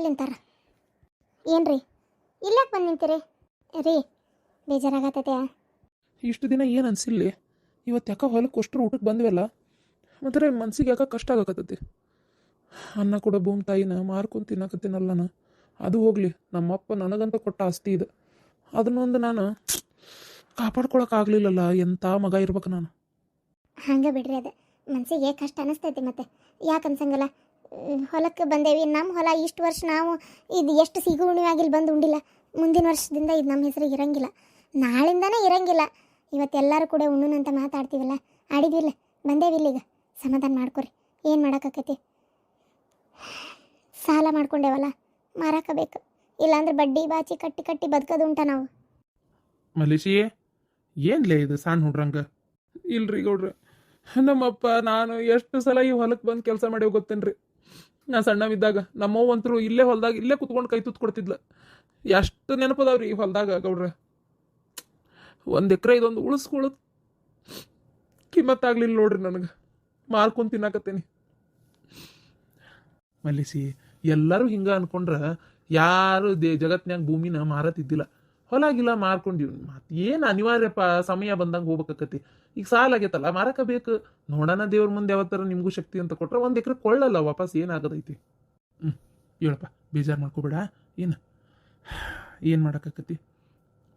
ಅಲ್ಲಿ ನಿಂತಾರ ಏನ್ರಿ? ಇಲ್ಲಕ್ಕೆ ಬಂದು ನಿಂತೀರಿ? ರೀ ಬೇಜಾರಾಗತ್ತೈತೆ ಇಷ್ಟು ದಿನ ಏನು ಅನಿಸಿಲ್ಲ? ಇವತ್ತು ಯಾಕೆ ಹೊಲಕ್ಕೆ ಅಷ್ಟರು ಊಟಕ್ಕೆ ಬಂದ್ವಲ್ಲ? ಮಾತ್ರ ಮನ್ಸಿಗೆ ಯಾಕೆ ಕಷ್ಟ ಆಗಕತ್ತೈತಿ. ಅನ್ನ ಕೂಡ ಭೂಮಿ ತಾಯಿನ ಮಾರ್ಕೊಂಡು ತಿನ್ನಕತ್ತೀನಲ್ಲ ನಾನು. ಅದು ಹೋಗಲಿ ನಮ್ಮಪ್ಪ ನನಗಂತ ಕೊಟ್ಟ ಆಸ್ತಿ ಇದು. ಅದನ್ನೊಂದು ನಾನು ಕಾಪಾಡ್ಕೊಳಕ್ಕಾಗಲಿಲ್ಲಲ್ಲ ಎಂಥ ಮಗ ಇರ್ಬೇಕು ನಾನು. ಹಂಗೆ ಬಿಡ್ರಿ ಅದು. ಮನಸ್ಸಿಗೆ ಕಷ್ಟ ಅನಿಸ್ತೈತಿ ಮತ್ತೆ. ಯಾಕೆ ಅನ್ಸಂಗಲ್ಲ? ಹೊಲಕ್ಕೆ ಬಂದೇವಿ. ನಮ್ಮ ಹೊಲ ಇಷ್ಟು ವರ್ಷ ನಾವು ಇದು ಎಷ್ಟು ಸಿಗು ಉಣಿವಾಗಿಲ್ಲಿ ಬಂದು ಉಂಡಿಲ್ಲ. ಮುಂದಿನ ವರ್ಷದಿಂದ ಇದು ನಮ್ಮ ಹೆಸರಿಗೆ ಇರಂಗಿಲ್ಲ. ನಾಳಿಂದನೇ ಇರಂಗಿಲ್ಲ. ಇವತ್ತೆಲ್ಲರೂ ಕೂಡ ಉಣ್ಣುನಂತ ಮಾತಾಡ್ತೀವಲ್ಲ, ಆಡಿದ್ವಿಲ್ಲ ಬಂದೇವಿ ಇಲ್ಲಿಗ ಸಮಾಧಾನ ಮಾಡ್ಕೊರಿ. ಏನು ಮಾಡೋಕ್ಕಾಕತಿ? ಸಾಲ ಮಾಡ್ಕೊಂಡೇವಲ್ಲ, ಮಾರಾಕಬೇಕು. ಇಲ್ಲಾಂದ್ರೆ ಬಡ್ಡಿ ಬಾಚಿ ಕಟ್ಟಿ ಕಟ್ಟಿ ಬದುಕೋದು ಉಂಟ ನಾವು. ಮಲೇಶಿ ಏನ್ಲೇ ಇದು ಸಣ್ಣ ಹುಡ್ರಂಗ? ಇಲ್ರಿ ಗೌಡ್ರಿ, ನಮ್ಮಪ್ಪ, ನಾನು ಎಷ್ಟು ಸಲ ಈ ಹೊಲಕ್ಕೆ ಬಂದು ಕೆಲಸ ಮಾಡೇವು ಗೊತ್ತೇನ್ರಿ? ನಾ ಸಣ್ಣವಿದ್ದಾಗ ನಮ್ಮವ್ವಂತರು ಇಲ್ಲೇ ಹೊಲ್ದಾಗ ಇಲ್ಲೇ ಕುತ್ಕೊಂಡು ಕೈ ತುತ್ತು ಕೊಡ್ತಿದ್ಲ. ಎಷ್ಟು ನೆನಪದಾವ್ರಿ ಈ ಹೊಲ್ದಾಗ ಗೌಡ್ರ? ಒಂದು ಎಕರೆ ಇದೊಂದು ಉಳಿಸ್ಕೊಳ್ಳೋದು ಕಿಮ್ಮತ್ತಾಗ್ಲಿಲ್ಲ ನೋಡ್ರಿ ನನಗೆ. ಮಾರ್ಕೊಂಡು ತಿನ್ನಾಕತ್ತೇನಿ. ಮಲ್ಲಿಸಿ, ಎಲ್ಲರೂ ಹಿಂಗ ಅನ್ಕೊಂಡ್ರ ಯಾರು ದೇ ಜಗತ್ನಾಗ ಭೂಮಿನ ಮಾರತಿದ್ದಿಲ್ಲ. ಹೊಲಾಗಿಲ್ಲ ಮಾರ್ಕೊಂಡಿವಿ ಮತ್ತೆ ಏನು ಅನಿವಾರ್ಯಪ್ಪ ಸಮಯ ಬಂದಂಗೆ ಹೋಗ್ಬೇಕಾಕತಿ ಈಗ ಸಾಲ ಆಗೈತಲ್ಲ, ಮಾರಕ ಬೇಕು. ನೋಡೋಣ ದೇವ್ರ ಮುಂದೆ ಯಾವತ್ತರ ನಿಮಗೂ ಶಕ್ತಿ ಅಂತ ಕೊಟ್ರೆ ಒಂದು ಎಕರೆ ಕೊಳ್ಳಲ್ಲ ವಾಪಸ್ ಏನಾಗದೈತಿ. ಹ್ಞೂ ಹೇಳಪ್ಪ, ಬೇಜಾರು ಮಾಡ್ಕೋಬೇಡ. ಏನು ಏನು ಮಾಡೋಕ್ಕಾಕತಿ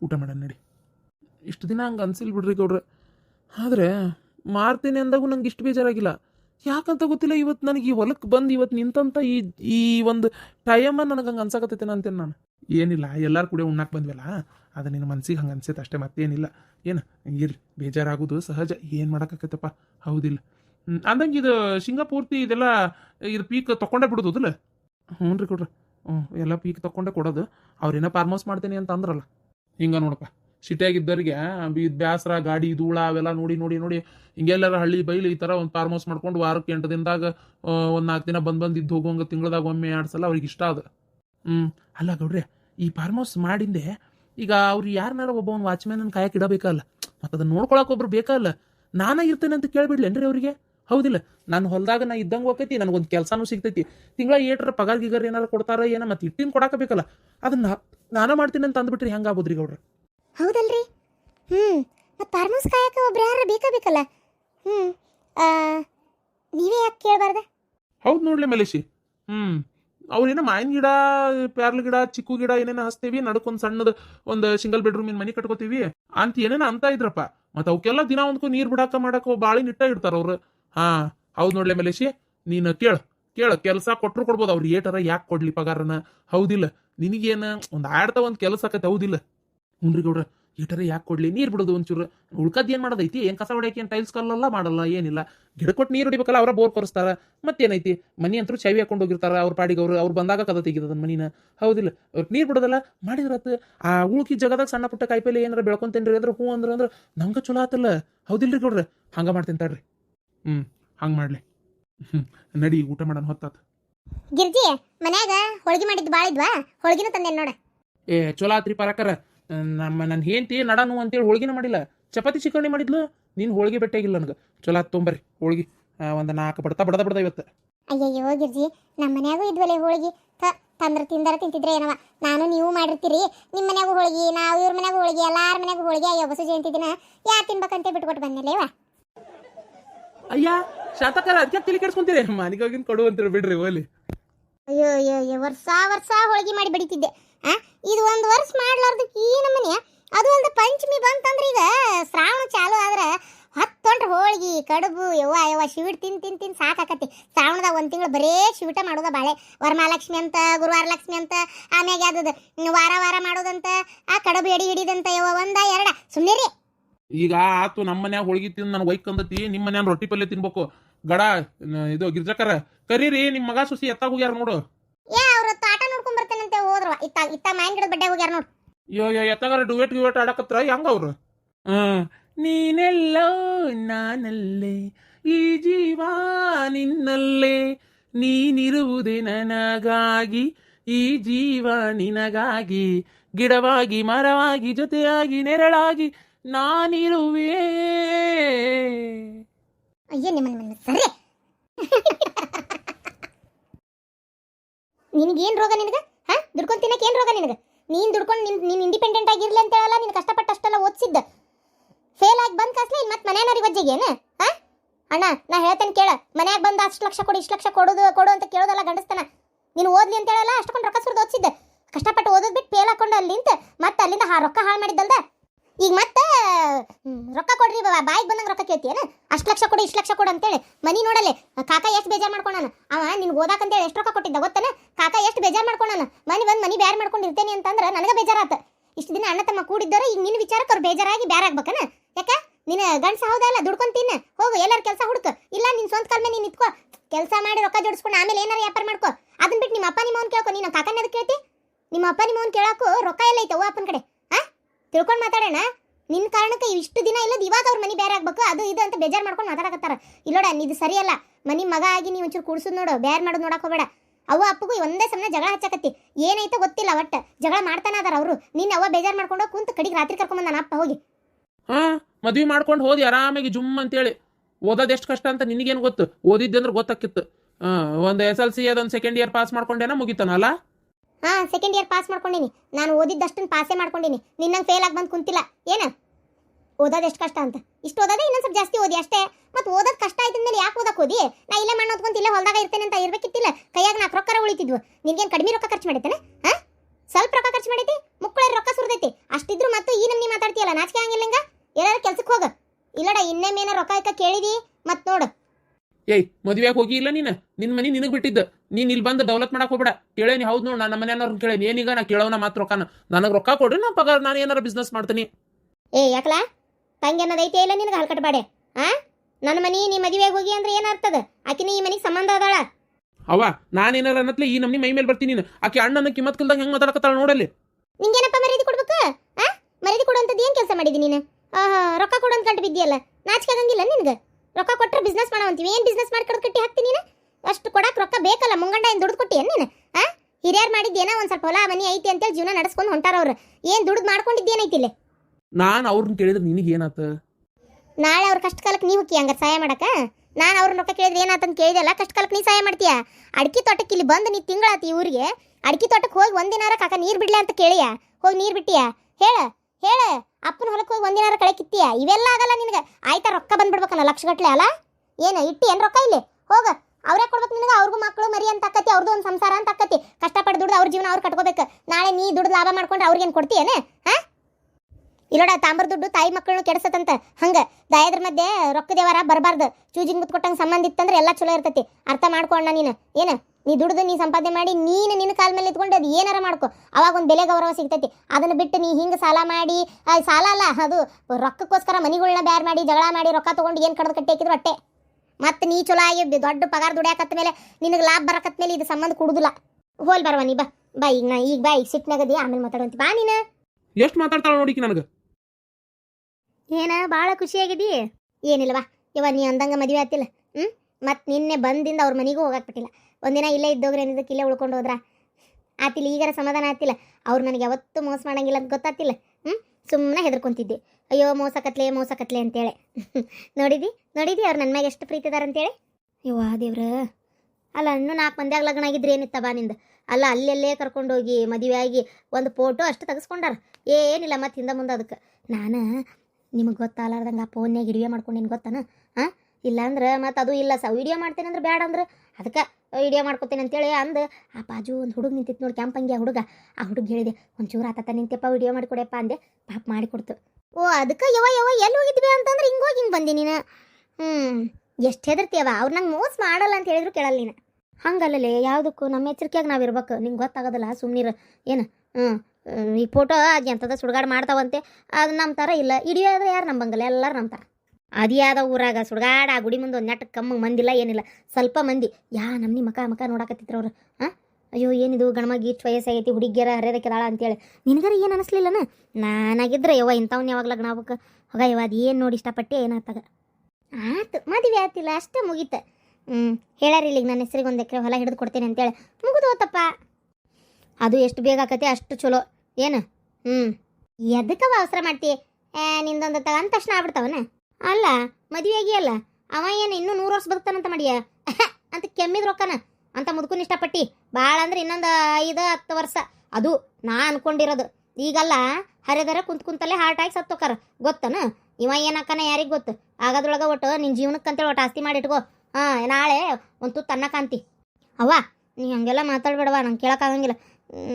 ಊಟ ಮಾಡೋಣ ನಡಿ. ಇಷ್ಟು ದಿನ ಹಂಗೆ ಅನ್ಸಿಲ್ ಬಿಡ್ರಿ ಗೌಡ್ರೆ. ಆದರೆ ಮಾರ್ತೀನಿ ಅಂದಾಗೂ ನಂಗೆ ಇಷ್ಟು ಬೇಜಾರಾಗಿಲ್ಲ. ಯಾಕಂತ ಗೊತ್ತಿಲ್ಲ ಇವತ್ತು ನನಗೆ ಈ ಹೊಲಕ್ಕೆ ಬಂದು ಇವತ್ತು ನಿಂತಂತ ಈ ಈ ಒಂದು ಟೈಮನ್ನು ನನಗೆ ಹಂಗೆ ಅನ್ಸಕತ್ತೈತೆ ಅಂತೇನೆ ನಾನು? ಏನಿಲ್ಲ, ಎಲ್ಲರೂ ಕೂಡ ಉಣ್ಣಾಕೆ ಬಂದ್ವಲ್ಲ, ಅದು ನಿನ್ನ ಮನ್ಸಿಗೆ ಹಂಗೆ ಅನ್ಸೈತೆ ಅಷ್ಟೇ, ಮತ್ತೇನಿಲ್ಲ. ಏನು ಇರ್ಲಿ ಬೇಜಾರಾಗೋದು ಸಹಜ, ಏನು ಮಾಡೋಕ್ಕಾಗತ್ತಪ್ಪ ಹೌದಿಲ್ಲ. ಅಂದಂಗೆ ಇದು ಶಿಂಗಾಪೂರ್ತಿ ಇದೆಲ್ಲ, ಇದು ಪೀಕ್ ತೊಗೊಂಡೇ ಬಿಡೋದಿಲ್ಲ ಹ್ಞೂ ರೀ ಕೊಡ್ರಿ. ಹ್ಞೂ, ಎಲ್ಲ ಪೀಕ್ ತೊಗೊಂಡೇ ಕೊಡೋದು. ಅವ್ರೇನೋ ಫಾರ್ಮ್ ಹೌಸ್ ಮಾಡ್ತೀನಿ ಅಂತ ಅಂದ್ರಲ್ಲ. ಹಿಂಗೆ ನೋಡಪ್ಪ, ಸಿಟಿಯಾಗಿದ್ದವ್ರಿಗೆ ಇದು ಬ್ಯಾಸರ, ಗಾಡಿ, ಧೂಳ ಅವೆಲ್ಲ ನೋಡಿ ನೋಡಿ ನೋಡಿ, ಹಿಂಗೆಲ್ಲರ ಹಳ್ಳಿ ಬೈಲಿ ಈ ಥರ ಒಂದು ಫಾರ್ಮ್ ಮಾಡ್ಕೊಂಡು ವಾರಕ್ಕೆ ಎಂಟು ದಿನದಾಗ ಒಂದು ನಾಲ್ಕು ದಿನ ಬಂದು ಬಂದು ಇದ್ದು ಹೋಗುವಂಗೆ ತಿಂಗಳದಾಗ ಒಮ್ಮೆ ಎರಡು ಸಲ ಅವ್ರಿಗೆ ಇಷ್ಟ ಅದು ಹ್ಞೂ ಅಲ್ಲ ಗೌಡ್ರೆ ಈ ಫಾರ್ಮ್ ಹೌಸ್ ಮಾಡಿಂದೆ ಈಗ ಅವ್ರು ಯಾರನ್ನಾರ ಒಬ್ಬ ಒಂದು ವಾಚ್ಮ್ಯಾನ್ ಕಾಯಕ್ಕೆ ಇಡಬೇಕಲ್ಲ? ಮತ್ತು ಅದನ್ನ ನೋಡ್ಕೊಳಕ್ಕೆ ಒಬ್ರು ಬೇಕಲ್ಲ? ನಾನೇ ಇರ್ತೇನೆ ಅಂತ ಕೇಳ್ಬಿಡ್ಲೇನ್ರಿ ಅವರಿಗೆ? ಹೌದಿಲ್ಲ. ನಾನು ಹೊಲದಾಗ ನಾ ಇದ್ದಂಗೆ ಹೋಗ್ತೈತಿ ನನಗೊಂದು ಕೆಲಸನೂ ಸಿಗ್ತೈತಿ. ತಿಂಗಳ ಏಟ್ರ ಪಗಾರ ಗಿಗರ್ ಏನಾರು ಕೊಡ್ತಾರ ಏನೋ ಮತ್ತೆ ಇಟ್ಟಿನ ಕೊಡಾಕಬೇಕಲ್ಲ ಅದನ್ನ ನಾನೇ ಮಾಡ್ತೀನಿ ಅಂತ ಅಂದ್ಬಿಟ್ರಿ ಹೆಂಗೆ ಆಗ್ಬೋದ್ರಿ ಗೌಡ್ರೆ? ಹೌದಲ್ರಿ. ಹ್ಞೂ ಮತ್ತು ಹೌಸ್ ಕಾಯಕ್ಕೆ ಒಬ್ರು ಯಾರು ಬೇಕೇ ಬೇಕಲ್ಲ? ಹ್ಞೂ ನೀವೇ ಯಾಕೆ ಕೇಳಬಾರ್ದ? ಹೌದು ನೋಡ್ಲಿ ಮಲೇಶಿ. ಹ್ಮ್. ಅವ್ರೇನೋ ಮಾವಿನ ಗಿಡ, ಪ್ಯಾರ್ಲ ಗಿಡ, ಚಿಕ್ಕು ಗಿಡ ಏನೇನೋ ಹಚ್ತೇವಿ ನಡ್ಕೊಂಡ್ ಸಣ್ಣದ ಒಂದು ಸಿಂಗಲ್ ಬೆಡ್ರೂಮಿನ ಮನೆ ಕಟ್ಕೋತೀವಿ. ಅಂತ ಏನೇನೋ ಅಂತ ಇದ್ರಪ್ಪ. ಮತ್ತೆ ಅವಕ್ಕೆಲ್ಲ ದಿನ ಒಂದ್ಕೊ ನೀರ್ ಬಿಡಾಕ ಮಾಡಾಕ ಬಾಳಿ ನಿಟ್ಟ ಇಡ್ತಾರ ಅವ್ರು. ಹಾ, ಹೌದು ನೋಡ್ಲಿ ಮಲೇಶಿ, ನೀನು ಕೇಳು ಕೇಳು, ಕೆಲಸ ಕೊಟ್ಟರು ಕೊಡ್ಬೋದು ಅವ್ರು ಏಟರ ಯಾಕೆ ಕೊಡ್ಲಿ ಪಗಾರನ? ಹೌದಿಲ್ಲ, ನಿನಗೇನ ಒಂದು ಆಡ್ತಾ ಒಂದು ಕೆಲಸ ಆಕತ್ತೆ ಹೌದಿಲ್ಲ. ಹುನ್ರಿ ಗೌಡ್ರ ಏಟರ ಯಾಕೆ ಕೊಡ್ಲಿ? ನೀರು ಬಿಡೋದು ಒಂಚೂರು. ಉಳ್ಕದ್ ಏನು ಮಾಡೋದೈತಿ? ಏನು ಕಸ ಹೊಡ್ಯಾಕೆ ಏನು ಟೈಲ್ಸ್ ಕಲ್ಲಲ್ಲ ಮಾಡಲ್ಲ ಏನಿಲ್ಲ. ಗಿಡ ಕೊಟ್ಟು ನೀರು ಹೊಡಿಬೇಕಲ್ಲ ಅವರ ಬೋರ್ ಕೊರಿಸ್ತಾರ. ಮತ್ತೇನೈತಿ? ಮನಿ ಅಂತೂ ಚವಿ ಹಾಕೊಂಡು ಹೋಗಿರ್ತಾರ ಅವ್ರ ಪಾಡಿಗೆ ಅವ್ರು ಅವ್ರು ಬಂದಾಗ ಕದ ತೆಗಿದ ಮನಿನ. ಹೌದಿಲ್ಲ. ಅವ್ರು ನೀರು ಬಿಡೋದಲ್ಲ? ಮಾಡಿದ್ರತ್. ಆ ಉಳ್ಕಿ ಜಗದಾಗ ಸಣ್ಣ ಪುಟ್ಟ ಕಾಯಿಪಲ್ಲೆ ಏನಾರ ಬೆಳ್ಕೊಂತೇನ್ರಿ ಅಂದ್ರೆ ಹ್ಞೂ ಅಂದ್ರೆ ಅಂದ್ರೆ ನಂಗೆ ಚಲೋ ಆತಲ್ಲ. ಹೌದಿಲ್ರಿ ಗೌಡ್ರೆ? ಹಂಗೆ ಮಾಡ್ತೀನಿ ತಡ್ರಿ. ಹ್ಞೂ ಹಂಗೆ ಮಾಡ್ಲಿ. ಹ್ಞೂ ನಡಿ ಊಟ ಮಾಡೋಣ ಹೊತ್ತಾತ. ಗಿರ್ಜಿ ಮನ್ಯಾಗ ಹೋಳಿಗೆ ಮಾಡಿದ್ದು ಭಾಳ ಇದ್ವಾ? ಹೋಳಿಗೆನೂ ತಂದೇನು ನೋಡ. ಏ ಚಲೋ ಆತ್ರಿ ಪರಾಕರ ನಮ್ಮ ನನ್ನ ಹೆಂಡತಿ ನಡಾನು ಅಂತೇಳಿ ಹೋಳಿಗೆನೂ ಮಾಡಿಲ್ಲ. ಚಪಾತಿ ಚಿಕಣಿ ಮಾಡಿದ್ಲು ನೀನು ಹೋಳಿಗೆ ಬೆಟ್ಟಾಗಿಲ್ಲ ನನಗೆ. ಚಲೋ ಆತ್ ತೊಂಬರ್ರಿ ಹೋಳಿಗೆ. ಒಂದು ನಾಲ್ಕು ಬಡ್ತಾ ಬಡದ ಬಡದ ಇವತ್ತು. ಅಯ್ಯಯ್ಯೋ ಗಿರ್ಜಿ ನಮ್ಮ ಮನ್ಯಾಗೂ ಇದ್ವಲ್ಲ ಹೋಳ್ಗಿ. ತಂದ್ರ ತಿಂದರ ತಿಂತಿದ್ರೆ ಏನವ? ನಾನು ನೀವು ಮಾಡಿರ್ತೀರಿ. ನಿಮ್ಮ ಮನ್ಯಾಗೂ ಹೋಳ್ಗಿ ನಾವು ಇವ್ರ ಮನ್ಯಾಗೂ ಹೋಳಿಗೆ ಎಲ್ಲಾರ ಮನ್ಯಾಗೂ ಹೋಳಿಗೆ. ಅಯ್ಯೋ ಬಸು ಜಯಂತಿ ದಿನ. ಯಾ ತಿನ್ಬೇಕಂತ ಬಿಟ್ಕೊಟ್ಟು ಬಂದಲ್ಲೇವ ಅಯ್ಯ ಶಾತಕಾರ ಅದಕ್ಕೆ ತಿಳಿ ಕೆಡ್ಸ್ಕೊಂತೀರಿ. ಮನೆಗೆ ಹೋಗಿನ ಕೊಡು ಅಂತೀರಿ ಬಿಡ್ರಿ ಹೋಲಿ. ಅಯ್ಯೋ ಅಯ್ಯೋ ವರ್ಷ ವರ್ಷ ಹೋಳಿಗೆ ಮಾಡಿ ಬಡಿತಿದ್ದೆ. ಇದು ಒಂದು ವರ್ಷ ಮಾಡ್ಲಾರ್ದು ಈ ನಮ್ಮನೆ? ಅದು ಒಂದು ಪಂಚಮಿ ಬಂತಂದ್ರೆ ಈಗ ಶ್ರಾವಣ ಚಾಲು ಆದ್ರೆ ಹತ್ತೊಂಡ್ರೆ ಹೋಳಿಗೆ ಕಡುಬು ಯವ್ವ ಯವ್ವ ಶಿವಿಟ್ ತಿನ್ ತಿನ್ ತಿನ್ ಸಾಕಾಕತಿ ಶ್ರಾವಣದಾಗ ಒಂದು ತಿಂಗಳು ಬರೇ ಶಿವಿಟ ಮಾಡೋದ ಬಾಳೆ. ವರಮಹಾಲಕ್ಷ್ಮಿ ಅಂತ ಗುರುವಾರ ಲಕ್ಷ್ಮಿ ಅಂತ ಆಮ್ಯಾಗ ಯಾವ್ದದ ವಾರ ವಾರ ಮಾಡೋದಂತ ಆ ಕಡುಬು ಎಡಿ ಹಿಡಿದಂತ ಯವ್ವ ಒಂದ ಎರಡ. ಸುಮ್ಮನೆ ರೀ ಈಗ ಆತು ನಮ್ಮ ಮನ್ಯಾಗ ಹೋಳಿಗೆ ತಿಂದು ನನಗೆ ವೈಕ್ ಅಂದತಿ ನಿಮ್ಮ ಮನ್ಯಾಗ ರೊಟ್ಟಿ ಪಲ್ಯ ತಿನ್ಬೇಕು. ಗಡ ಇದು ಗಿರ್ಜಕರ ಕರೀರಿ ನಿಮ್ಮ ಮಗ ಸುಸಿ ಎತ್ತಾಗ ಹೋಗ್ಯಾರ ನೋಡು. ಏ ಅವ್ರ ತಾಟ ಹೋದ್ರವ ಇತ್ತ ಇತ್ತ ಮಾವಿನ ಗಿಡದ ಬಡ್ಡೆ ಹೋಗ್ಯಾರ ನೋಡು. ಯೋ ಯೋ ಎತ್ತಾಗಾರ ಡುವೆಟ್ ಗಿವೆಟ್ ಆಡಕತ್ರ. ಹೆಂಗ ಅವ್ರು ಹ್ಮ್ ನೀನೆಲ್ಲೋ ನಾನಲ್ಲೇ ಈ ಜೀವ ನಿನ್ನಲ್ಲೇ. ನೀನಿರುವುದೇ ನನಗಾಗಿ ಈ ಜೀವ ನಿನಗಾಗಿ. ಗಿಡವಾಗಿ ಮರವಾಗಿ ಜೊತೆಯಾಗಿ ನೆರಳಾಗಿ ನಾನಿರುವೆ. ಅಯ್ಯೋ ನಿಮ್ಮ ನಿಮ್ಮ ಸರಿ. ನೀನು ನಿನಗೆ ಏನು ರೋಗ ನಿನಗೆ? ಹಾ? ದುಡ್ಕೊಂಡು ತಿನ್ನಕ್ಕೆ ಏನು ರೋಗ ನಿನಗೆ? ನೀನು ದುಡ್ಕೊಂಡು ನಿನ್ ನೀನು ಇಂಡಿಪೆಂಡೆಂಟ್ ಆಗಿರಲಿ ಅಂತ ಹೇಳಲ್ಲ ನೀನು ಕಷ್ಟಪಟ್ಟು ಅಷ್ಟೆಲ್ಲ ಓದಿಸಿದ್ದ. ಫೇಲ್ ಆಗಿ ಬಂದು ಕಾಸ್ಲಿ ಇಲ್ಲಿ ಮತ್ತೆ ಮನೆಯವ್ರಿಗೆ ವಜ್ಜೆಗೇನು ಹಾ? ಅಣ್ಣ, ನಾ ಹೇಳ್ತೇನೆ ಕೇಳ. ಮನ್ಯಾಗ ಬಂದು ಅಷ್ಟು ಲಕ್ಷ ಕೊಡು, ಇಷ್ಟು ಲಕ್ಷ ಕೊಡೋದು, ಕೊಡು ಅಂತ ಕೇಳೋದಲ್ಲ ಗಂಡಸ್ತನ. ನೀನು ಓದ್ಲಿ ಅಂತ ಹೇಳಲ್ಲ ಅಷ್ಟೊಂದು ರೊಕ್ಕ ಸುರಿದು ಓದಿಸಿದ್ದೆ. ಕಷ್ಟಪಟ್ಟು ಓದೋದು ಬಿಟ್ಟು ಫೇಲ್ ಹಾಕೊಂಡು ಅಲ್ಲಿಂತ ಮತ್ತೆ ಅಲ್ಲಿಂದ ಹಾ ರೊಕ್ಕ ಹಾಳು ಮಾಡಿದ್ದಲ್ದ. ಈಗ ಮತ್ತೆ ರೊಕ್ಕ ಕೊಡ್ರಿ ಬಾಯಿಗೆ ಬಂದಂಗೆ ರೊಕ್ಕ ಕೇಳ್ತೀಯನ ಅಷ್ಟು ಲಕ್ಷ ಕೊಡು, ಇಷ್ಟು ಲಕ್ಷ ಕೊಡು ಅಂತೇಳಿ. ಮನಿ ನೋಡಲೆ ಕಾಕ ಎಷ್ಟು ಬೇಜಾರು ಮಾಡ್ಕೊಳನ ಅವ ನಿನ್ಗೆ ಓದಾಕಂತೇಳಿ ಎಷ್ಟು ರೊಕ್ಕ ಕೊಟ್ಟಿದ್ದ ಗೊತ್ತನ? ಕಾಕ ಎಷ್ಟು ಬೇಜಾರು ಮಾಡ್ಕೊಂಡಾನ? ಮನಿ ಬಂದು ಮನಿ ಬೇರೆ ಮಾಡ್ಕೊಂಡು ಇರ್ತೇನೆ ಅಂತಂದ್ರೆ ನನಗೆ ಬೇಜಾರಾತ. ಇಷ್ಟು ದಿನ ಅಣ್ಣ ತಮ್ಮ ಕೂಡಿದ್ದರು ಈಗ ನಿನ್ನ ವಿಚಾರಕ್ಕೆ ಅವ್ರು ಬೇಜಾರಾಗಿ ಬೇರೆ ಆಗ್ಬೇಕನ? ಯಾಕ? ನಿನ್ನ ಗಂಡಸ ಹೌದಲ್ಲ ದುಡ್ಕೊಂಡ್ ತಿನ್ನ. ಹೋಗು, ಎಲ್ಲರ ಕೆಲಸ ಹುಡುಕ. ಇಲ್ಲ ನಿನ್ನ ಸ್ವಂತ ಕಾಲ ಮೇಲೆ ನೀನು ನಿಂತ್ಕೋ. ಕೆಲಸ ಮಾಡಿ ರೊಕ್ಕ ಜೋಡಿಸ್ಕೊಂಡು ಆಮೇಲೆ ಏನಾರ ವ್ಯಾಪಾರ ಮಾಡ್ಕೋ. ಅದನ್ನ ಬಿಟ್ಟು ನಿಮ್ಮ ಅಪ್ಪ ನಿಮ್ಮ ಅವ್ನ ಕೇಳ್ಕೊ. ನೀನು ಕಾಕನ ಅದಕ್ಕೆ ಕೇಳ್ತಿ? ನಿಮ್ಮ ಅಪ್ಪ ನಿಮ್ಮ ಅವ್ನ ಕೇಳಕ್ಕೂ ರೊಕ್ಕ ಎಲ್ಲ ಐತೆ ಓ ಅಪ್ಪನ ಕಡೆ. ಆ? ತಿಳ್ಕೊಂಡು ಮಾತಾಡೋಣ? ನಿನ್ನ ಕಾರಣಕ್ಕೆ ಇಷ್ಟು ದಿನ ಇಲ್ಲದ ಇವಾಗ ಅವ್ರ ಮನಿ ಬೇರೆ ಆಗ್ಬೇಕು, ಅದು ಇದು ಅಂತ ಬೇಜಾರು ಮಾಡ್ಕೊಂಡು ಮಾತಾಡಕತ್ತಾರ. ಇಲ್ಲೋಡ ಇದು ಸರಿಯಲ್ಲ ಮನಿ ಮಗ ಆಗಿ ನೀವು ಒಂಚೂರು ಕುಡ್ಸೋದು ನೋಡು, ಬೇರೆ ಮಾಡೋದು ನೋಡಕ್ ಹೋಗಬೇಡ. ಅವ್ವ ಅಪ್ಪಗೂ ಒಂದೇ ಸಮನೆ ಜಗಳ ಹಚ್ಚಕತ್ತಿ. ಏನೈತೋ ಗೊತ್ತಿಲ್ಲ ಒಟ್ಟು. ಜಗಳ ಮಾಡ್ತಾನ ಅದಾರ ಅವರು. ನಿನ್ನ ಅವ್ವ ಬೇಜಾರು ಮಾಡ್ಕೊಂಡು ಕುಂತ ಕಡಿಗೆ ರಾತ್ರಿ ಕರ್ಕೊಂಬಂದಾನ ಅಪ್ಪ ಹೋಗಿ. ಹಾ, ಮದ್ವಿ ಮಾಡ್ಕೊಂಡು ಹೋದಿ ಆರಾಮಾಗಿ ಜುಮ್ ಅಂತೇಳಿ. ಓದೋದು ಎಷ್ಟು ಕಷ್ಟ ಅಂತ ನಿನಗೇನು ಗೊತ್ತು? ಓದಿದ್ದೆ ಅಂದ್ರೆ ಗೊತ್ತಾಕಿತ್ತು. ಒಂದು ಎಸ್ ಎಲ್ ಸಿ ಅದೊಂದು ಸೆಕೆಂಡ್ ಇಯರ್ ಪಾಸ್ ಮಾಡ್ಕೊಂಡೇನ ಮುಗಿತಾನಲ್ಲ ಹಾ ಸೆಕೆಂಡ್ ಇಯರ್ ಪಾಸ್ ಮಾಡ್ಕೊಂಡಿನಿ. ನಾನು ಓದಿದ್ದಷ್ಟನ್ನು ಪಾಸೇ ಮಾಡ್ಕೊಂಡಿನಿ. ನಿನ್ನಂಗೆ ಫೇಲ್ ಆಗಿ ಬಂದು ಕುಂತಿಲ್ಲ. ಏನ? ಓದೋದು ಎಷ್ಟು ಕಷ್ಟ ಅಂತ. ಇಷ್ಟು ಓದೋದೇ ಇನ್ನೊಂದು ಸ್ವಲ್ಪ ಜಾಸ್ತಿ ಓದಿ ಅಷ್ಟೇ. ಮತ್ತು ಓದೋದು ಕಷ್ಟ ಆಯ್ತು ಮೇಲೆ ಯಾಕೆ ಓದಕ್ಕೆ ಓದಿ? ನಾ ಇಲ್ಲೇ ಮಣ್ಣು ಓದ್ಕೊಂತ ಇಲ್ಲೇ ಹೊಲ್ದಾಗ ಇರ್ತೇನೆ ಅಂತ ಇರಬೇಕಿತ್ತಿಲ್ಲ. ಕೈಯಾಗ ನಾಲ್ಕು ರೊಕ್ಕ ಉಳಿತಿದ್ವು. ನಿನ್ಗೇನು ಕಡಿಮೆ ರೊಕ್ಕ ಖರ್ಚು ಮಾಡಿದ್ದೇನೆ ಹಾಂ? ಸ್ವಲ್ಪ ರೊಕ್ಕ ಖರ್ಚು ಮಾಡೈತಿ? ಮುಕ್ಕಳ ರೊಕ್ಕ ಸುರಿದೈತಿ. ಅಷ್ಟಿದ್ರು ಮತ್ತು ಈ ನಮ್ನಿ ಮಾತಾಡ್ತೀಯಲ್ಲ, ನಾಚಿಕೆ ಹಂಗಿಲ್ಲ ಹಿಂಗ? ಎಲ್ಲಾರು ಕೆಲ್ಸಕ್ಕೆ ಹೋಗ. ಇಲ್ಲಡ ಇನ್ನೇಮೇನ ರೊಕ್ಕ ಇಕ್ಕ ಕೇಳಿದಿ. ಮತ್ತೆ ನೋಡು. ಏಯ್ ಮದುವೆಗೆ ಹೋಗಿ ಇಲ್ಲ ನೀನು? ನಿನ್ನ ಮನೆ ನಿನಗೆ ಬಿಟ್ಟಿದ್ದ. ನೀನು ಇಲ್ಲಿ ಬಂದು ಡೆವಲಪ್ ಮಾಡಕ್ ಹೋಗ್ಬೇಡ. ಕೇಳೇನಿ ಹೌದು ನೋಡ್ ನನ್ನ ಮನೆಯವ್ರನ್ನ ಕೇಳೇನಿ. ಏನೀಗ ನಾ ಕೇಳೋನ ಮಾತ್ರ ರೊಕ್ಕನ? ನನಗೆ ರೊಕ್ಕ ಕೊಡ್ರಿ ನಾ ಪಗಾರ ನಾನು ಏನಾರ ಬಿಸ್ನೆಸ್ ಮಾಡ್ತೀನಿ. ಏ ಯಾಕಲ? ತಂಗಿ ಐತಿ ಇಲ್ಲ ನಿನಗೆ ಹಲ್ಕಟ್ಬಾಡೆ ಆ? ನನ್ನ ಮನಿ ನೀ ಮದುವೆಗೆ ಹೋಗಿ ಅಂದ್ರೆ ಏನಾಗ್ತದ ಆಕಿನ ಈ ಮನಿಗೆ ಸಂಬಂಧ ಅದಾಳ? ಅವ ನಾನೇನಾರ ಅನ್ನತ್ಲೆ ಈ ನಮ್ನಿ ಮೈ ಮೇಲೆ ಬರ್ತೀನಿ ನೀನು. ಆಕೆ ಅಣ್ಣನ ಕಿಮ್ಮತ್ ಕಲ್ದಂಗ ಹೆಂಗ್ ಮಾತಾಡಕತ್ತಾಳ ನೋಡಲ್ಲಿ. ನಿಂಗೇನಪ್ಪ ಮರ್ಯಾದೆ ಕೊಡ್ಬೇಕು? ಆ? ಮರ್ಯಾದೆ ಕೊಡುವಂಥದ್ದು ಏನು ಕೆಲಸ ಮಾಡಿದಿ ನೀನು? ಆಹಾ ರೊಕ್ಕ ಕೊಡು ಅಂತ ಕಂಡು ಬಿದ್ದಿಯಲ್ಲ? ನಾಚಿಕೆ ಆಗಂಗಿಲ್ಲ ನಿನಗೆ? ರೊಕ್ಕ ಕೊಟ್ಟರೆ ಬಿಸ್ನೆಸ್ ಮಾಡವಂತೀವಿ. ಏನು ಬಿಸ್ನೆಸ್ ಮಾಡ್ಕೊಂಡು ಕಟ್ಟಿ ಹಾಕ್ತೀನಿ ನೀನು? ಅಷ್ಟು ಕೊಡಕ್ಕೆ ರೊಕ್ಕ ಬೇಕಲ್ಲ ಮುಂಗಂಡ ಏನು ದುಡ್ಡು ಕೊಟ್ಟಿ ನೀನು? ಆ? ಹಿರಿಯರ್ ಮಾಡಿದ್ದೇನೋ ಒಂದು ಸ್ವಲ್ಪ ಹೊಲ ಮನಿ ಐತಿ ಅಂತೇಳಿ ಜೀವನ ನಡೆಸ್ಕೊಂಡು ಹೊಂಟಾರ ಅವ್ರು. ಏನು ದುಡ್ದು ಮಾಡ್ಕೊಂಡಿದ್ದೇನೈತಿ ಇಲ್ಲಿ? ನಾನು ಅವ್ರನ್ನ ಕೇಳಿದ್ರೆ ನಿನಗೆ ಏನಾತ? ನಾಳೆ ಅವ್ರ ಕಷ್ಟ ಕಾಲಕ್ಕೆ ನೀವು ಕಿ ಹಂಗಾರೆ ಸಹಾಯ ಮಾಡಕ ನಾನು ಅವ್ರನ್ನ ರೊಕ್ಕ ಕೇಳಿದ್ರೆ ಏನಾತಂತ ಕೇಳಿದೆಲ್ಲ ಕಷ್ಟ ಕಾಲಕ್ಕೆ ನೀ ಸಹಾಯ ಮಾಡ್ತೀಯ? ಅಡಿಕೆ ತೋಟಕ್ಕೆ ಇಲ್ಲಿ ಬಂದು ನೀ ತಿಂಗಳಾತಿ ಊರಿಗೆ. ಅಡಿಕೆ ತೋಟಕ್ಕೆ ಹೋಗಿ ಒಂದಿನಾರ ಕಾಕ ನೀರು ಬಿಡ್ಲಿ ಅಂತ ಕೇಳಿಯ? ಹೋಗಿ ನೀರು ಬಿಟ್ಟಿಯ? ಹೇಳ ಹೇಳ. ಅಪ್ಪನ ಹೊಲಕ್ಕೆ ಹೋಗಿ ಒಂದಿನಾರ ಕಳೆ ಕಿತ್ತೀಯ? ಇವೆಲ್ಲ ಆಗಲ್ಲ ನಿನಗೆ. ಆಯ್ತಾ ರೊಕ್ಕ ಬಂದ್ಬಿಡ್ಬೇಕಲ್ಲ ಲಕ್ಷಗಟ್ಲೆ ಅಲ್ಲ? ಏನು ಇಟ್ಟಿ ಏನು ರೊಕ್ಕ ಇಲ್ಲಿ? ಹೋಗ. ಅವರೇ ಕೊಡ್ಬೇಕು ನಿನಗೆ, ಅವ್ರಿಗೂ ಮಕ್ಕಳು ಮರಿ ಅಂತ ಅಕ್ಕತಿ ಅವ್ರದ್ದು ಒಂದು ಸಂಸಾರ ಅಂತ ಆಕತಿ ಕಷ್ಟಪಟ್ಟು ದುಡ್ದು ಅವ್ರ ಜೀವನ ಅವ್ರು ಕಟ್ಕೋಬೇಕು. ನಾಳೆ ನೀ ದುಡ್ದು ಲಾಭ ಮಾಡ್ಕೊಂಡ್ರೆ ಅವ್ರಿಗೇನು ಕೊಡ್ತೀಯೇನೆ ಹಾ? ಇಲ್ಲೋಡ ತಾಮ್ರ ದುಡ್ಡು ತಾಯಿ ಮಕ್ಕಳನ್ನು ಕೆಡ್ಸತ್ತಂತ. ಹಂಗೆ, ದಾಯದ್ರ ಮಧ್ಯೆ ರೊಕ್ಕದೇವರ ಬರಬಾರ್ದು. ಚೂಜಿಂಗ್ ಮುತ್ಕೊಟ್ಟಂಗೆ ಸಂಬಂಧ ಇತ್ತಂದ್ರೆ ಎಲ್ಲ ಚಲೋ ಇರ್ತೈತಿ. ಅರ್ಥ ಮಾಡ್ಕೊಂಡ ನೀನು. ಏನು? ನೀ ದುಡ್ದು ನೀ ಸಂಪಾದನೆ ಮಾಡಿ ನೀನು ನಿನ್ನ ಕಾಲ ಮೇಲೆ ಇದ್ಕೊಂಡು ಅದು ಏನಾರ ಮಾಡ್ಕೊ. ಅವಾಗ ಒಂದು ಬೆಲೆ ಗೌರವ ಸಿಗ್ತೈತಿ. ಅದನ್ನ ಬಿಟ್ಟು ನೀ ಹಿಂಗೆ ಸಾಲ ಮಾಡಿ ಸಾಲ ಅಲ್ಲ, ಅದು ರೊಕ್ಕಕ್ಕೋಸ್ಕರ ಮನೆಗಳನ್ನ ಬ್ಯಾರ್ ಮಾಡಿ, ಜಗಳ ಮಾಡಿ ರೊಕ್ಕ ತೊಗೊಂಡು ಏನು ಕಡ್ದು ಕಟ್ಟಿ ಹಾಕಿದ್ರು ಅಟ್ಟೆ. ಮತ್ತೆ ನೀ ಚಲೋ ಆಗಿ ದೊಡ್ಡ ಪಗಾರ ದುಡಿಯಾಕತ್ತ ಮೇಲೆ ನಿನಗೆ ಲಾಭ ಬರಕತ್ತ ಮೇಲೆ ಇದು ಸಂಬಂಧ ಕುಡುದಿಲ್ಲ. ಹೋಲ್ ಬರವ ನೀ ಬಾ ಬಾ ಈಗ ನಾ ಈಗ ಬಾ ಈಗ ಸಿಟ್ನಾಗದಿ ಆಮೇಲೆ ಮಾತಾಡುವಂತಿ. ಬಾ ನೀನು. ಎಷ್ಟು ಮಾತಾಡ್ತಾಳ ನೋಡಿಕಿ ನನಗೆ? ಏನ ಭಾಳ ಖುಷಿಯಾಗಿದಿ ಏನಿಲ್ಲವಾ ಇವ ನೀ ಅಂದಂಗ ಮದುವೆ ಆತಿಲ್ಲ. ಹ್ಞೂ ಮತ್ತು ನಿನ್ನೆ ಬಂದಿಂದ ಅವ್ರ ಮನೆಗೂ ಹೋಗಾಕ್ಬಿಟ್ಟಿಲ್ಲ ಒಂದಿನ ಇಲ್ಲೇ ಇದ್ದೋಗ್ರೆ ಏನಿದ್ದಕ್ಕೆ ಇಲ್ಲೇ ಉಳ್ಕೊಂಡು ಹೋದ್ರ? ಆತಿಲ್ಲ ಈಗಾರ ಸಮಾಧಾನ ಆತಿಲ್ಲ. ಅವ್ರು ನನಗೆ ಯಾವತ್ತೂ ಮೋಸ ಮಾಡಂಗಿಲ್ಲ ಅಂತ ಗೊತ್ತಾತಿಲ್ಲ. ಹ್ಞೂ ಸುಮ್ಮನೆ ಹೆದರ್ಕೊಂತಿದ್ದೆ. ಅಯ್ಯೋ, ಮೋಸಕತ್ಲೆ ಮೋಸಕತ್ಲೆ ಅಂತೇಳಿ. ನೋಡಿದಿ ನೋಡಿದಿ ಅವ್ರು ನನ್ನ ಮ್ಯಾಗ ಎಷ್ಟು ಪ್ರೀತಿ ಇದಾರೆ ಅಂತೇಳಿ? ಅಯ್ಯೋ ದೇವ್ರ. ಅಲ್ಲ, ಇನ್ನೂ ನಾಲ್ಕು ಮಂದ್ಯಾಗ ಲಗ್ನ ಆಗಿದ್ರೆ ಏನಿತ್ತ ಬಾ ನಿಂದ? ಅಲ್ಲ, ಅಲ್ಲೆಲ್ಲೇ ಕರ್ಕೊಂಡೋಗಿ ಮದುವೆ ಆಗಿ ಒಂದು ಫೋಟೋ ಅಷ್ಟು ತೆಗೆಸ್ಕೊಂಡಾರ. ಏನಿಲ್ಲ, ಮತ್ತೆ ಹಿಂದೆ ಮುಂದೆ ಅದಕ್ಕೆ ನಾನು ನಿಮಗೆ ಗೊತ್ತಾಲಾರ್ದಂಗೆ ಆ ಫೋನ್ಯಾಗ ಮಾಡ್ಕೊಂಡು ಮಾಡ್ಕೊಂಡೇನು ಗೊತ್ತಾನ? ಹಾಂ? ಇಲ್ಲಾಂದ್ರೆ ಮತ್ತು ಅದು ಇಲ್ಲ ಸ, ವಿಡಿಯೋ ಮಾಡ್ತೇನೆ ಅಂದ್ರೆ ಬೇಡ ಅಂದ್ರೆ ಅದಕ್ಕೆ ವಿಡಿಯೋ ಮಾಡ್ಕೊತೇನೆ ಅಂತೇಳಿ ಅಂದು ಆ ಬಾಜು ಒಂದು ಹುಡುಗ ನಿಂತಿತ್ತು ನೋಡಿ ಕೆಂಪಂಗಿ ಆ ಹುಡುಗ. ಆ ಹುಡುಗ ಹೇಳಿದೆ, ಒಂಚೂರು ಆತತ ನಿಂತೆಪ್ಪ ವಿಡಿಯೋ ಮಾಡಿಕೊಡಪ್ಪ ಅಂದೆ, ಪಾಪ ಮಾಡಿಕೊಡ್ತು ಓ ಅದಕ್ಕೆ ಯವ ಯವ ಎಲ್ಲಿ ಹೋಗಿದ್ವಿ ಅಂತಂದ್ರೆ ಹಿಂಗೆ ಹೋಗಿ ಹಿಂಗೆ ಬಂದಿ ನೀನು? ಹ್ಞೂ ಎಷ್ಟು ಹೆದರ್ತೀಯವ ಅವ್ರು ನಂಗೆ ಮೋಸ ಮಾಡಲ್ಲ ಅಂತ ಹೇಳಿದ್ರು ಕೇಳಲ್ಲ ನೀನು. ಹಂಗಲ್ಲಲೇ, ಯಾವುದಕ್ಕೂ ನಮ್ಮ ಎಚ್ಚರಿಕೆಯಾಗಿ ನಾವು ಇರ್ಬೇಕು. ನಿಂಗೆ ಗೊತ್ತಾಗೋದಲ್ಲ ಸುಮ್ಮನಿರು ಏನು? ಹ್ಞೂ ಈ ಫೋಟೋ ಎಂಥದ ಸುಡ್ಗಾಡ್ ಮಾಡ್ತಾವಂತೆ. ಅದು ನಮ್ಮ ಥರ ಇಲ್ಲ. ಹಿಡಿಯೋದು ಯಾರು ನಮ್ಮ ಎಲ್ಲರೂ ನಂಬ್ತಾರ ಅದಿಯಾದ ಊರಾಗ ಸುಡ್ಗಾಡ ಗುಡಿ ಮುಂದೆ ಒಂದು ನೆಟ್ಟ ಕಮ್ಮಿ ಮಂದಿಲ್ಲ, ಏನಿಲ್ಲ. ಸ್ವಲ್ಪ ಮಂದಿ. ಯಾ ನಮ್ಮನಿ ಮಕ ಮಕ ನೋಡಕತ್ತಿದ್ರು ಅವ್ರು. ಹಾಂ? ಅಯ್ಯೋ, ಏನಿದು? ಗಣಮಗಿ, ಇಷ್ಟು ವಯಸ್ಸಾಗೈತಿ, ಹುಡುಗಿಯರ ಹರಿಯದಕ್ಕೆದಾಳ ಅಂತೇಳಿ. ನಿನಗರ ಏನು ಅನಿಸ್ಲಿಲ್ಲನ? ನಾನಾಗಿದ್ರೆ ಯವ್ವ, ಇಂಥವ್ನ ಯಾವಾಗ ಲಗ್ನ ಆಗ್ಬೇಕು. ಹೋಗ ಯವ್ವ ಅದು ಏನು ನೋಡಿ ಇಷ್ಟಪಟ್ಟೆ? ಏನಾಗ್ತದೆ ಆತು, ಮದುವೆ ಆತಿಲ್ಲ, ಅಷ್ಟೇ ಮುಗೀತು. ಹ್ಞೂ ಹೇಳಾರಿ ಇಲ್ಲಿಗೆ ನನ್ನ ಹೆಸರಿಗೆ ಒಂದು ಎಕರೆ ಹೊಲ ಹಿಡಿದು ಕೊಡ್ತೇನೆ ಅಂತೇಳಿ. ಮುಗಿದು ಹೋತಪ್ಪ ಅದು ಎಷ್ಟು ಬೇಗ ಆಕತಿ, ಅಷ್ಟು ಚಲೋ. ಏನು? ಹ್ಞೂ ಎದಕ್ಕವ ಅವಸರ ಮಾಡ್ತಿ? ನಿಂದೊಂದು ತಗ ಅಂದ ತಕ್ಷಣ ಆಗ್ಬಿಡ್ತಾವನ? ಅಲ್ಲ ಮದುವೆ ಅಲ್ಲ. ಅವ ಏನು ಇನ್ನೂ ನೂರು ವರ್ಷ ಬದುಕ್ತಾನಂತ ಮಾಡಿಯ? ಅಂತ ಕೆಮ್ಮಿದ ರೊಕ್ಕನ. ಅಂತ ಮುದುಕನ್ ಇಷ್ಟಪಟ್ಟಿ. ಭಾಳ ಅಂದ್ರೆ ಇನ್ನೊಂದು ಐದು, ಹತ್ತು ವರ್ಷ. ಅದು ನಾ ಅನ್ಕೊಂಡಿರೋದು. ಈಗಲ್ಲ ಹರಿದರ ಕುಂತ್ ಕುಂತಲ್ಲೇ ಹಾರ್ಟ್ ಆಗಿ ಸತ್ತೋಕಾರ. ಗೊತ್ತನ? ಇವ ಏನಕ್ಕನ ಯಾರಿಗೆ ಗೊತ್ತು? ಆಗೋದ್ರೊಳಗೆ ಒಟ್ಟು ನಿನ್ನ ಜೀವನಕ್ಕಂತೇಳಿ ಒಟ್ಟು ಆಸ್ತಿ ಮಾಡಿ ಇಟ್ಕೋ. ಹಾಂ, ನಾಳೆ ಒಂದು ತುತ್ತು ಕಾಂತಿ ಅವ್ವ, ನೀ ಹಂಗೆಲ್ಲ ಮಾತಾಡ್ಬೇಡವ ನಂಗೆ ಕೇಳೋಕ್ಕಾಗಂಗಿಲ್ಲ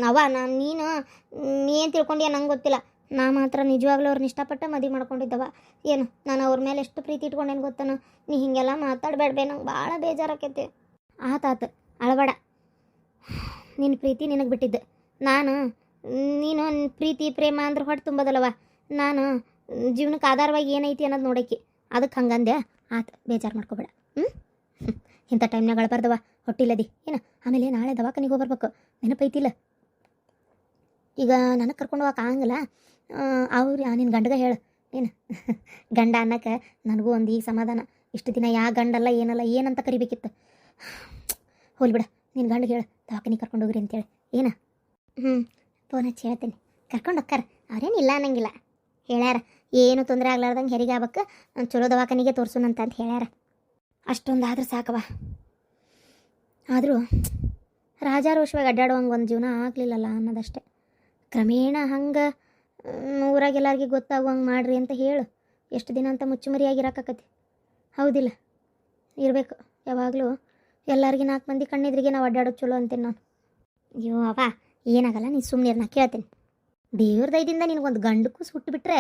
ಅವ್ವ ನಾನು ನೀನು ಏನು ತಿಳ್ಕೊಂಡ್ಯಾ ನಂಗೆ ಗೊತ್ತಿಲ್ಲ. ನಾ ಮಾತ್ರ ನಿಜವಾಗ್ಲೂ ಅವ್ರನ್ನ ಇಷ್ಟಪಟ್ಟು ಮದುವೆ ಮಾಡ್ಕೊಂಡಿದ್ದವ ಏನು, ನಾನು ಅವ್ರ ಮೇಲೆ ಎಷ್ಟು ಪ್ರೀತಿ ಇಟ್ಕೊಂಡೇನು ಗೊತ್ತನ? ನೀ ಹಿಂಗೆಲ್ಲ ಮಾತಾಡಬೇಡ್ಬೇ, ನಂಗೆ ಭಾಳ ಬೇಜಾರಾಕೈತಿ. ಆತಾತು ಅಳಬೇಡ ನಿನ್ನ ಪ್ರೀತಿ ನಿನಗೆ ಬಿಟ್ಟಿದ್ದು. ನಾನು, ನೀನು ಪ್ರೀತಿ, ಪ್ರೇಮ ಅಂದ್ರೆ ಹೊಟ್ಟೆ ತುಂಬೋದಲ್ಲವ ನಾನು ಜೀವನಕ್ಕೆ ಆಧಾರವಾಗಿ ಏನೈತಿ ಅನ್ನೋದು ನೋಡೋಕ್ಕೆ ಅದಕ್ಕೆ ಹಂಗಂದೆ ಆತು, ಬೇಜಾರು ಮಾಡ್ಕೋಬೇಡ. ಹ್ಞೂ ಇಂಥ ಟೈಮ್ನಾಗ ಅಳಬಾರ್ದವ ಹೊಟ್ಟಿಲ್ಲದಿ ಏನು? ಆಮೇಲೆ ನಾಳೆ ದವಾಖಾನಿಗೆ ಹೋಗ್ಬರ್ಬೇಕು. ನೆನಪೈತಿಲ್ಲ ಈಗ ನನಗೆ ಕರ್ಕೊಂಡು ಹೋಗಕ್ಕೆ ಆಗಂಗಿಲ್ಲ. ಅವ್ರು ನಿನ್ನ ಗಂಡಗ ಹೇಳು. ಏನು? ಗಂಡ ಅನ್ನಕ್ಕೆ ನನಗೂ ಒಂದು ಈಗ ಸಮಾಧಾನ. ಇಷ್ಟು ದಿನ ಯಾ ಗಂಡಲ್ಲ, ಏನಲ್ಲ, ಏನಂತ ಕರಿಬೇಕಿತ್ತು. ಹೋಲ್ ಬಿಡ. ನಿನ್ನ ಗಂಡು ಹೇಳು ದವಾಖಾನೆ ಕರ್ಕೊಂಡು ಹೋಗ್ರಿ ಅಂತೇಳಿ. ಏನ? ಹ್ಞೂ ಫೋನ್ ಹಚ್ಚಿ ಹೇಳ್ತೀನಿ. ಕರ್ಕೊಂಡು ಹೋಕ್ಕಾರ. ಅವ್ರೇನಿಲ್ಲ ಅನ್ನಂಗಿಲ್ಲ. ಹೇಳ್ಯಾರ ಏನು ತೊಂದರೆ ಆಗ್ಲಾರ್ದಂಗೆ ಹೆರಿಗೆ ಆಗ್ಬೇಕು. ಚಲೋ ದವಾಖಾನಿಗೆ ತೋರ್ಸೋಣ ಅಂತ ಹೇಳ್ಯಾರ. ಅಷ್ಟೊಂದು ಆದ್ರೆ ಸಾಕವ ಆದರೂ ರಾಜಾರೋಷವಾಗಿ ಅಡ್ಡಾಡುವಂಗೆ ಒಂದು ಜೀವನ ಆಗಲಿಲ್ಲಲ್ಲ ಅನ್ನೋದಷ್ಟೇ. ಕ್ರಮೇಣ ಹಂಗೆ ಊರಾಗೆಲ್ಲರಿಗೆ ಗೊತ್ತಾಗುವಂಗೆ ಮಾಡ್ರಿ ಅಂತ ಹೇಳು. ಎಷ್ಟು ದಿನ ಅಂತ ಮುಚ್ಚುಮರಿಯಾಗಿರಕ್ಕಾಕತಿ ಹೌದಿಲ್ಲ. ಇರಬೇಕು. ಯಾವಾಗಲೂ ಎಲ್ಲರಿಗೆ ನಾಲ್ಕು ಮಂದಿ ಕಣ್ಣಿದ್ರಿಗೆ ನಾವು ಅಡ್ಡಾಡೋದು ಚಲೋ ಅಂತೀನಿ ನಾನು. ಅಯ್ಯೋ ಅವ ಏನಾಗಲ್ಲ, ನೀನು ಸುಮ್ಮನೆ ನಾ ಕೇಳ್ತೀನಿ. ದೇವ್ರ ದಯದಿಂದ ನಿನಗೊಂದು ಗಂಡು ಕೂಸು ಹುಟ್ಟುಬಿಟ್ರೆ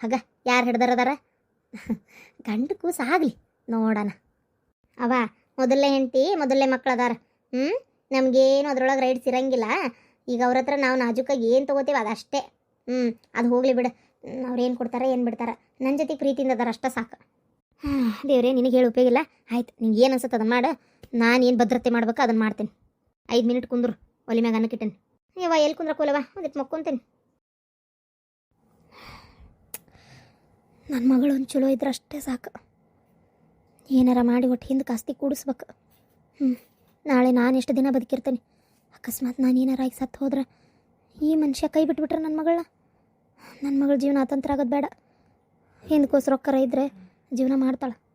ಆಗ ಯಾರು ಹಿಡ್ದಾರದಾರ ಗಂಡು ಕೂಸು ಆಗಲಿ, ನೋಡೋಣ. ಅವ ಮೊದಲನೇ ಹೆಂಡತಿ, ಮೊದಲನೇ ಮಕ್ಳು ಅದಾರ. ಹ್ಞೂ ನಮಗೇನು ಅದ್ರೊಳಗೆ ರೈಡ್ಸ್ ಇರಂಗಿಲ್ಲ. ಈಗ ಅವ್ರ ಹತ್ರ ನಾವು ನಾಜುಕಾಗಿ ಏನು ತೊಗೋತೀವಿ ಅದಷ್ಟೇ. ಹ್ಞೂ ಅದು ಹೋಗಲಿ ಬಿಡು. ಅವ್ರು ಏನು ಕೊಡ್ತಾರೆ, ಏನು ಬಿಡ್ತಾರೆ. ನನ್ನ ಜೊತೆ ಪ್ರೀತಿಯಿಂದ ಅದಾರ, ಅಷ್ಟೇ ಸಾಕು. ಹಾಂ, ದೇವ್ರೇ, ನಿನಗೆ ಹೇಳಿ ಉಪಯೋಗಿಲ್ಲ ಆಯ್ತು, ನಿಂಗೆ ಏನು ಅನ್ಸುತ್ತೆ ಅದನ್ನು ಮಾಡು. ನಾನು ಏನು ಭದ್ರತೆ ಮಾಡ್ಬೇಕು ಅದನ್ನು ಮಾಡ್ತೀನಿ. ಐದು ಮಿನಿಟ್ ಕುಂದ್ರು, ಒಲೆ ಮ್ಯಾಗ ಅನ್ನಕ್ಕಿಟ್ಟೇನೆ ಯವ್ವ ಎಲ್ಲಿ ಕುಂದ್ರಕೋಲವ ಅದಕ್ಕೆ ಮಕ್ಕೊಂತೇನೆ. ನನ್ನ ಮಗಳು ಒಂದು ಚಲೋ ಇದ್ರೆ ಅಷ್ಟೇ ಸಾಕು. ಏನಾರ ಮಾಡಿ ಒಟ್ಟು ಹಿಂದೆ ಕಾಸ್ತಿ ಕೂಡಿಸ್ಬೇಕು. ಹ್ಞೂ ನಾಳೆ ನಾನು ಎಷ್ಟು ದಿನ ಬದುಕಿರ್ತೇನೆ. ಅಕಸ್ಮಾತ್ ನಾನು ಏನಾರ ಆಗಿ ಸತ್ತು ಹೋದ್ರೆ ಈ ಮನುಷ್ಯ ಕೈ ಬಿಟ್ಬಿಟ್ರೆ ನನ್ನ ಮಗಳನ್ನ ನನ್ನ ಮಗಳ ಜೀವನ ಅತಂತ್ರ ಆಗೋದು ಬೇಡ. ಹಿಂದಕ್ಕೋಸ್ಕರ ರೊಕ್ಕರ ಇದ್ದರೆ ಜೀವನ ಮಾಡ್ತಾಳೆ.